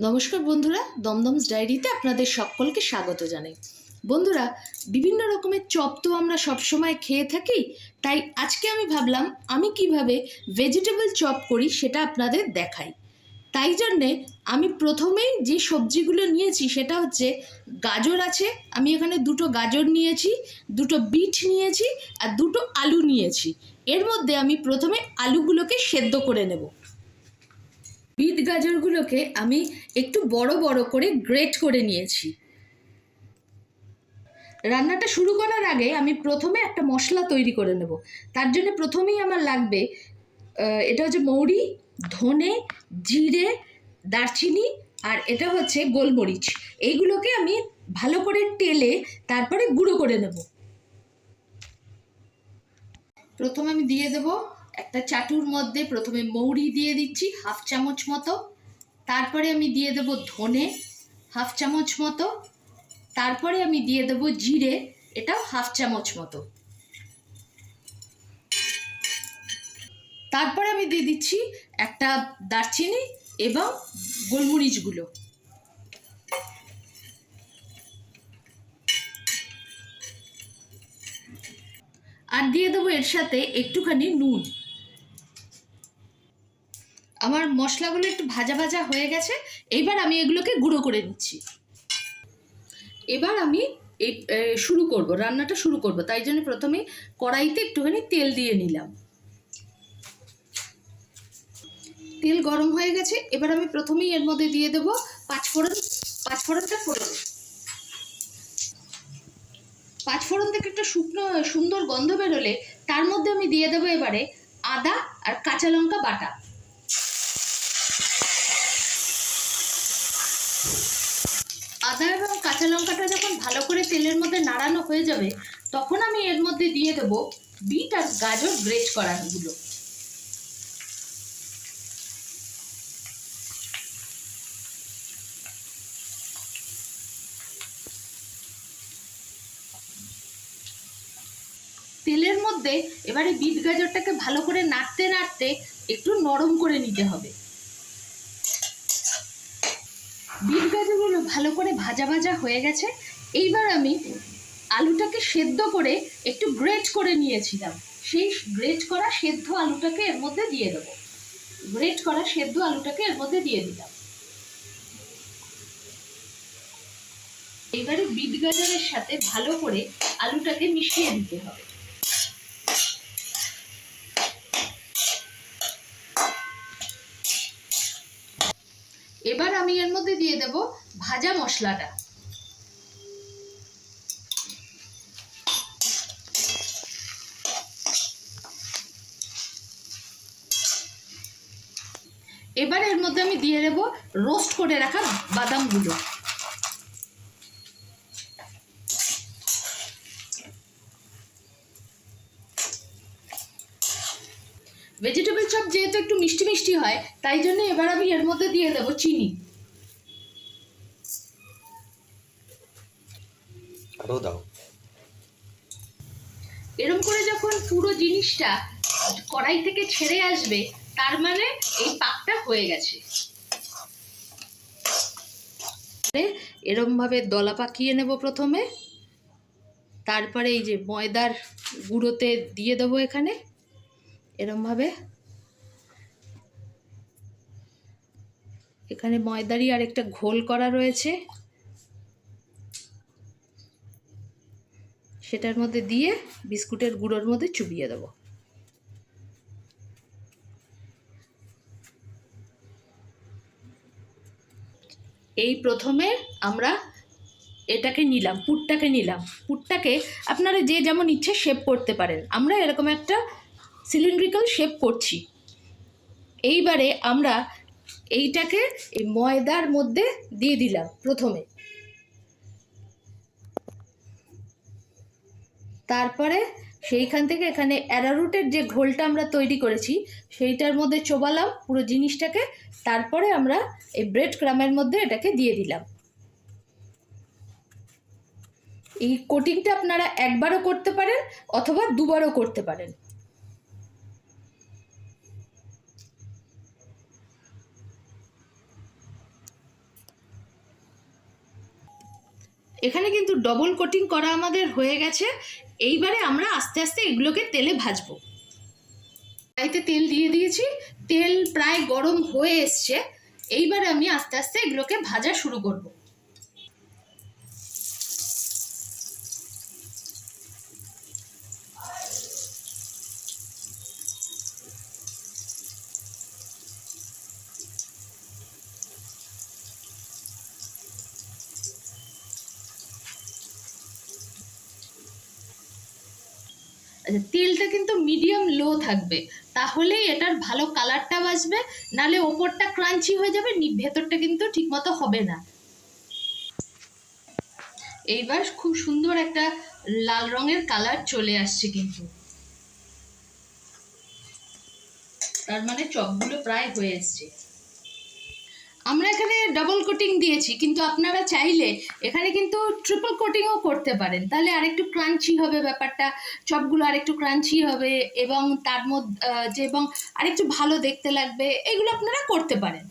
নমস্কার বন্ধুরা, দমদমস ডায়েরিতে আপনাদের সকলকে স্বাগত জানাই। বন্ধুরা, বিভিন্ন রকমের চপ তো আমরা সবসময় খেয়ে থাকি, তাই আজকে আমি ভাবলাম আমি কীভাবে ভেজিটেবল চপ করি সেটা আপনাদের দেখাই। তাই জন্যে আমি প্রথমেই যে সবজিগুলো নিয়েছি সেটা হচ্ছে গাজর আছে, আমি এখানে দুটো গাজর নিয়েছি, দুটো বিট নিয়েছি আর দুটো আলু নিয়েছি। এর মধ্যে আমি প্রথমে আলুগুলোকে সেদ্ধ করে নেব। বিট গাজরগুলোকে আমি একটু বড় বড় করে গ্রেট করে নিয়েছি। রান্নাটা শুরু করার আগে আমি প্রথমে একটা মশলা তৈরি করে নেব। তার জন্য প্রথমেই আমার লাগবে এটা হচ্ছে মৌরি, ধনে, জিরে, দারচিনি আর এটা হচ্ছে গোলমরিচ। এইগুলোকে আমি ভালো করে টেলে তারপরে গুঁড়ো করে নেব। প্রথমে আমি দিয়ে দেব একটা চাটুর মধ্যে প্রথমে মৌরি দিয়ে দিচ্ছি, হাফ চামচ মতো। তারপরে আমি দিয়ে দেব ধনে, হাফ চামচ মতো। তারপরে আমি দিয়ে দেব জিরে, এটাও হাফ চামচ মতো। তারপরে আমি দিয়ে দিচ্ছি একটা দারচিনি এবং গোলমরিচগুলো আর দিয়ে দেবো এর সাথে একটুখানি নুন। আমার মশলাগুলো একটু ভাজা ভাজা হয়ে গেছে, এইবার আমি এগুলোকে গুঁড়ো করে নিচ্ছি। এবার আমি এই শুরু করব, রান্নাটা শুরু করব, তাই জন্য প্রথমে কড়াইতে একটুখানি তেল দিয়ে নিলাম। তেল গরম হয়ে গেছে, এবার আমি প্রথমেই এর মধ্যে দিয়ে দেবো পাঁচফোড়ন, পাঁচফোড়নটা ফোড়ন। পাঁচফোড়ন থেকে একটা শুকনো, সুন্দর গন্ধ বেরোলে তার মধ্যে আমি দিয়ে দেবো এবারে আদা আর কাঁচা লঙ্কা বাটা। আদা এবং কাঁচা লঙ্কাটা যখন ভালো করে তেলের মধ্যে নাড়ানো হয়ে যাবে, তখন আমি এর মধ্যে দিয়ে দেবো বিট আর গাজর গ্রেট করাগুলো তেলের মধ্যে এবারে বিট গাজরটাকে ভালো করে নাড়তে নাড়তে একটু নরম করে নিতে হবে। বিট গাজরগুলো ভালো করে ভাজা ভাজা হয়ে গেছে। এইবার আমি আলুটাকে সেদ্ধ করে একটু গ্রেট করে নিয়েছিলাম। সেই গ্রেট করা সেদ্ধ আলুটাকে এর মধ্যে দিয়ে দেবো। গ্রেট করা সেদ্ধ আলুটাকে এর মধ্যে দিয়ে দিলাম। এবারে বিট গাজরের সাথে ভালো করে আলুটাকে মিশিয়ে দিতে হবে এবার আমি এর মধ্যে দিয়ে দেব ভাজা মশলাটা। এবার এর মধ্যে আমি দিয়ে দেব রোস্ট করে রাখা বাদামগুলো। ভেজিটেবল চপ যেহেতু একটু মিষ্টি মিষ্টি হয়, তাই জন্য এবার আমি এর মধ্যে দিয়ে দেবো চিনি। আরও দাও। এরম করে যখন পুরো জিনিসটা কড়াই থেকে ছেড়ে আসবে তার মানে এই পাকটা হয়ে গেছে। এরম ভাবে দলা পাকিয়ে নেব প্রথমে তারপরে এই যে ময়দার গুঁড়োতে দিয়ে দেবো এখানে এরম ভাবে। এখানে ময়দারই আর একটা ঘোল করা রয়েছে। সেটার মধ্যে দিয়ে বিস্কুটের গুঁড়োর মধ্যে চুবিয়ে দেবো। এই প্রথমে আমরা এটাকে নিলাম পুটটাকে নিলাম। পুটটাকে আপনারা যে যেমন ইচ্ছে শেপ করতে পারেন। আমরা এরকম একটা সিলিন্ড্রিক্যাল শেপ করছি। এইবারে আমরা এইটাকে এই ময়দার মধ্যে দিয়ে দিলাম প্রথমে। তারপরে সেইখান থেকে এখানে অ্যারারুটের যে ঘোলটা আমরা তৈরি করেছি, সেইটার মধ্যে চোবালাম পুরো জিনিসটাকে, তারপরে আমরা এই ব্রেড ক্রামের মধ্যে এটাকে দিয়ে দিলাম। এই কোটিংটা আপনারা একবারও করতে পারেন অথবা দুবারও করতে পারেন। এখানে কিন্তু ডবল কোটিং করা আমাদের হয়ে গেছে। এইবারে আমরা আস্তে আস্তে এগুলোকে তেলে ভাজবো। কড়াইতে তেল দিয়ে দিয়েছি, তেল প্রায় গরম হয়ে এসছে। এইবারে আমি আস্তে আস্তে এগুলোকে ভাজা শুরু করব। আচ্ছা তেলটা কিন্তু মিডিয়াম লো থাকবে। তাহলেই এটার ভালো কালারটা বাসবে নালে ওপরটা ক্রাঞ্চি হয়ে যাবে ভেতরটা কিন্তু ঠিকমতো হবে না। এইবার খুব সুন্দর একটা লাল রঙের কালার চলে আসছে কিন্তু। তার মানে চপগুলো প্রায় হয়ে এসছে। আমরা এখানে ডাবল কোটিং দিয়েছি, কিন্তু আপনারা চাইলে এখানে কিন্তু ট্রিপল কোটিংও করতে পারেন। তাহলে আরেকটু ক্রাঞ্চি হবে ব্যাপারটা, চপগুলো আরেকটু ক্রাঞ্চি হবে এবং তার মধ্যে এবং আরেকটু ভালো দেখতে লাগবে, এগুলো আপনারা করতে পারেন।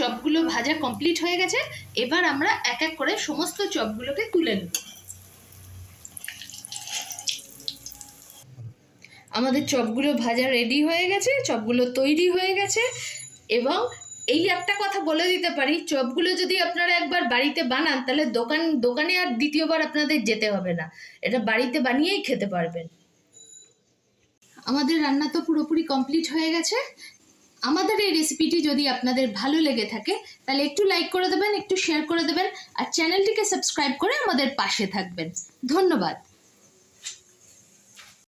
চপগুলো ভাজা কমপ্লিট হয়ে গেছে, এবার আমরা এক এক করে সমস্ত চপগুলোকে তুলে নেব। আমাদের চপগুলো ভাজা রেডি হয়ে গেছে, চপগুলো তৈরি হয়ে গেছে এবং এই একটা কথা বলে দিতে পারি, চপগুলো যদি আপনারা একবার বাড়িতে বানান, তাহলে দোকান, দোকানে আর দ্বিতীয়বার আপনাদের যেতে হবে না। এটা বাড়িতে বানিয়েই খেতে পারবেন। আমাদের রান্না তো পুরোপুরি কমপ্লিট হয়ে গেছে। আমাদের এই রেসিপিটি যদি আপনাদের ভালো লেগে থাকে, তাহলে একটু লাইক করে দেবেন, একটু শেয়ার করে দেবেন, আর চ্যানেলটিকে সাবস্ক্রাইব করে আমাদের পাশে থাকবেন। ধন্যবাদ।